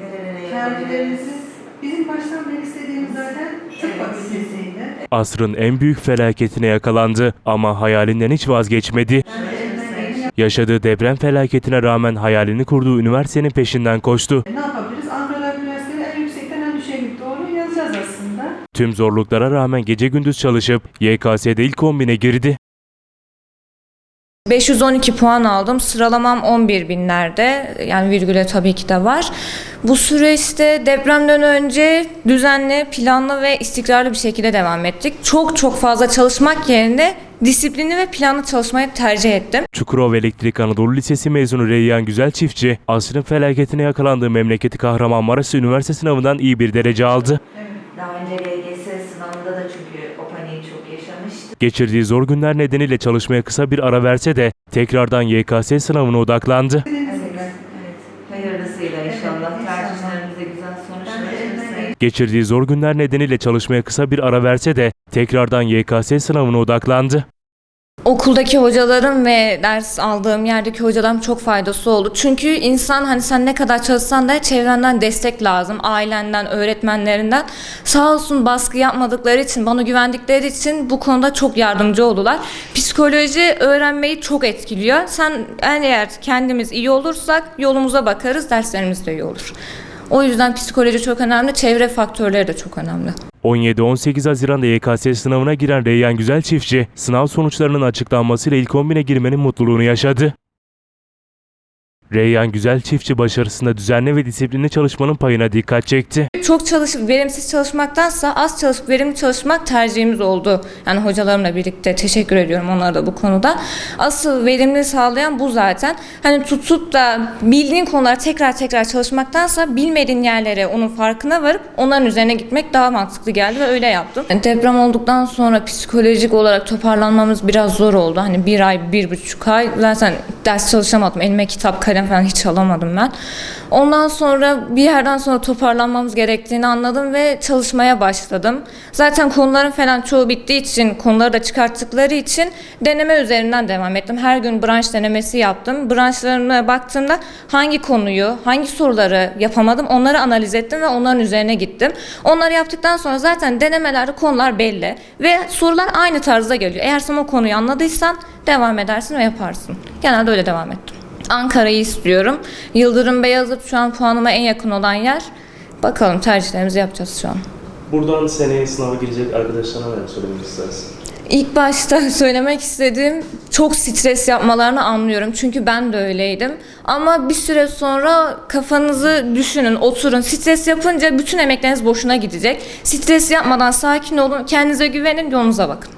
nerelere Tercihlerimizi yapabiliriz? bizim baştan beri istediğimiz zaten tıp Evet. fakültesiydi. Asrın en büyük felaketine yakalandı ama hayalinden hiç vazgeçmedi. Yaşadığı deprem felaketine rağmen hayalini kurduğu üniversitenin peşinden koştu. Ne yapabiliriz? Ankara Üniversitesi en yüksekten en düşüğe doğru yazacağız aslında. Tüm zorluklara rağmen gece gündüz çalışıp YKS'de ilk kombine girdi. 512 puan aldım. Sıralamam 11 binlerde. Yani virgüle tabii ki de var. Bu süreçte depremden önce düzenli, planlı ve istikrarlı bir şekilde devam ettik. Çok çok fazla çalışmak yerine disiplinli ve planlı çalışmayı tercih ettim. Çukurova Elektrik Anadolu Lisesi mezunu Reyyan Güzel Çiftçi, asrın felaketine yakalandığı memleketi Kahramanmaraş Üniversite sınavından iyi bir derece aldı. Daha önce LGS sınavında da çünkü o paniği çok yaşamıştım. Geçirdiği zor günler nedeniyle çalışmaya kısa bir ara verse de tekrardan YKS sınavına odaklandı. Hayırlısıyla inşallah. Güzel sonuçlar. Geçirdiği zor günler nedeniyle çalışmaya kısa bir ara verse de tekrardan YKS sınavına odaklandı. Okuldaki hocalarım ve ders aldığım yerdeki hocalarım çok faydası oldu. Çünkü insan hani sen ne kadar çalışsan da çevrenden destek lazım. Ailenden, öğretmenlerinden. Sağ olsun baskı yapmadıkları için, bana güvendikleri için bu konuda çok yardımcı oldular. Psikoloji öğrenmeyi çok etkiliyor. Sen eğer kendimiz iyi olursak yolumuza bakarız, derslerimiz de iyi olur. O yüzden psikoloji çok önemli, çevre faktörleri de çok önemli. 17-18 Haziran'da YKS sınavına giren Reyyan Güzel Çiftçi, sınav sonuçlarının açıklanmasıyla ilk 11'e girmenin mutluluğunu yaşadı. Reyyan Güzel Çiftçi başarısında düzenli ve disiplinli çalışmanın payına dikkat çekti. Çok çalışıp verimsiz çalışmaktansa az çalışıp verimli çalışmak tercihimiz oldu. Yani hocalarımla birlikte teşekkür ediyorum onlara da bu konuda. Asıl verimli sağlayan bu zaten. Hani tutup da bildiğin konulara tekrar tekrar çalışmaktansa bilmediğin yerlere onun farkına varıp onların üzerine gitmek daha mantıklı geldi ve öyle yaptım. Deprem olduktan sonra psikolojik olarak toparlanmamız biraz zor oldu. Hani bir ay, bir buçuk ay zaten ders çalışamadım. Elime kitap, kalem falan hiç alamadım ben. Ondan sonra bir yerden sonra toparlanmamız gerektiğini anladım ve çalışmaya başladım. Zaten konuların falan çoğu bittiği için, konuları da çıkarttıkları için deneme üzerinden devam ettim. Her gün branş denemesi yaptım. Branşlarına baktığımda hangi konuyu, hangi soruları yapamadım onları analiz ettim ve onların üzerine gittim. Onları yaptıktan sonra zaten denemelerde konular belli ve sorular aynı tarzda geliyor. Eğer sen o konuyu anladıysan devam edersin ve yaparsın. Genelde öyle devam ettim. Ankara'yı istiyorum. Yıldırım Beyazıt şu an puanıma en yakın olan yer. Bakalım tercihlerimizi yapacağız şu an. Buradan seneye sınava girecek arkadaşlarına neler söylemek istersin? İlk başta söylemek istediğim çok stres yapmalarını anlıyorum. Çünkü ben de öyleydim. Ama bir süre sonra kafanızı düşünün, oturun. Stres yapınca bütün emekleriniz boşuna gidecek. Stres yapmadan sakin olun, kendinize güvenin, yolunuza bakın.